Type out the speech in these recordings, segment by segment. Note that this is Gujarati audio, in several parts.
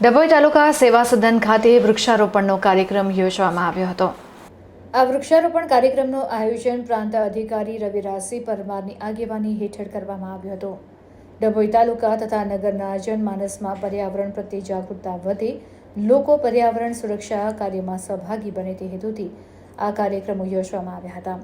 ડભોઈ તાલુકા સેવા સદન ખાતે વૃક્ષારોપણનો કાર્યક્રમ યોજવામાં આવ્યો હતો. આ વૃક્ષારોપણ કાર્યક્રમનું આયોજન પ્રાંત અધિકારી રવિરાજસિંહ પરમારની આગેવાની હેઠળ કરવામાં આવ્યું હતું. ડભોઈ તાલુકા તથા નગરના જનમાનસમાં પર્યાવરણ પ્રત્યે જાગૃતતા વધે, લોકો પર્યાવરણ સુરક્ષા કાર્યમાં સહભાગી બને તે હેતુથી આ કાર્યક્રમો યોજવામાં આવ્યા હતા.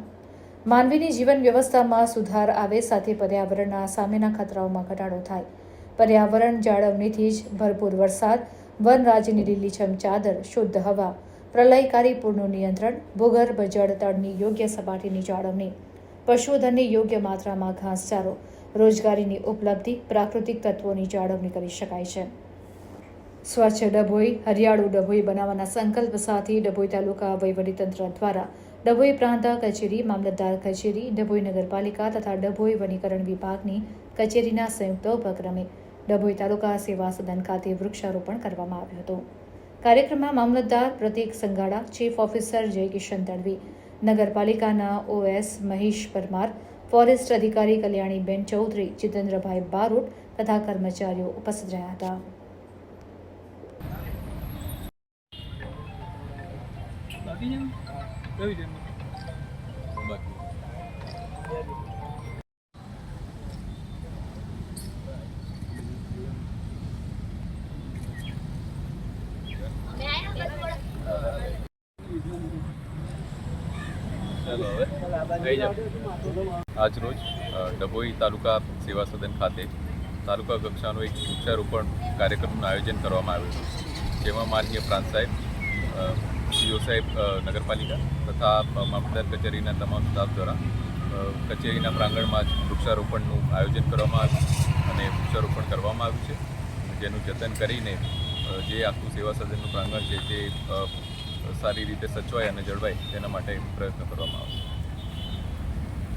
માનવીની જીવન વ્યવસ્થામાં સુધાર આવે સાથે પર્યાવરણના સામેના ખતરાઓમાં ઘટાડો થાય પર્યાવરણ જાળવણીથી જ ભરપૂર વરસાદ વનરાજની લીલીછમ ચાદર, શુદ્ધ હવા, પ્રલયકારી પૂરનું નિયંત્રણ, ભૂગર્ભ જળ તળની યોગ્ય સપાટીની જાળવણી, પશુધનની યોગ્ય માત્રામાં ઘાસચારો, રોજગારીની ઉપલબ્ધિ, પ્રાકૃતિક તત્વોની જાળવણી કરી શકાય છે. સ્વચ્છ ડભોઈ, હરિયાળું ડભોઈ બનાવવાના સંકલ્પ સાથે ડભોઈ તાલુકા વહીવટીતંત્ર દ્વારા ડભોઈ પ્રાંત કચેરી, મામલતદાર કચેરી, ડભોઈ નગરપાલિકા તથા ડભોઈ વનીકરણ વિભાગની કચેરીના સંયુક્ત ઉપક્રમે ડભોઈ તાલુકા સેવા સદન ખાતે વૃક્ષારોપણ કરવામાં આવ્યું હતું. કાર્યક્રમમાં મામલતદાર પ્રતિક સંગાડા, ચીફ ઓફિસર જયકિશન તડવી, નગરપાલિકાના ઓએસ મહેશ પરમાર, ફોરેસ્ટ અધિકારી કલ્યાણીબેન ચૌધરી, જીતેન્દ્રભાઈ બારોટ તથા કર્મચારીઓ ઉપસ્થિત રહ્યા હતા. બાકી જેમ કયું છે બાકી ચાલો હવે આજ રોજ ડભોઈ તાલુકા સેવા સદન ખાતે તાલુકા કક્ષાનો એક વૃક્ષારોપણ કાર્યક્રમનું આયોજન કરવામાં આવ્યું હતું. જેમાં માનનીય પ્રાંત સાહેબ સીઓ સાહેબ નગરપાલિકા તથા મામલતદાર કચેરીના તમામ સ્ટાફ દ્વારા કચેરીના પ્રાંગણમાં જ વૃક્ષારોપણનું આયોજન કરવામાં આવ્યું અને વૃક્ષારોપણ કરવામાં આવ્યું છે. જેનું જતન કરીને જે આખું સેવા સદનનું પ્રાંગણ છે તે સારી રીતે સચવાય અને જળવાય તેના માટે પ્રયત્ન કરવામાં આવશે.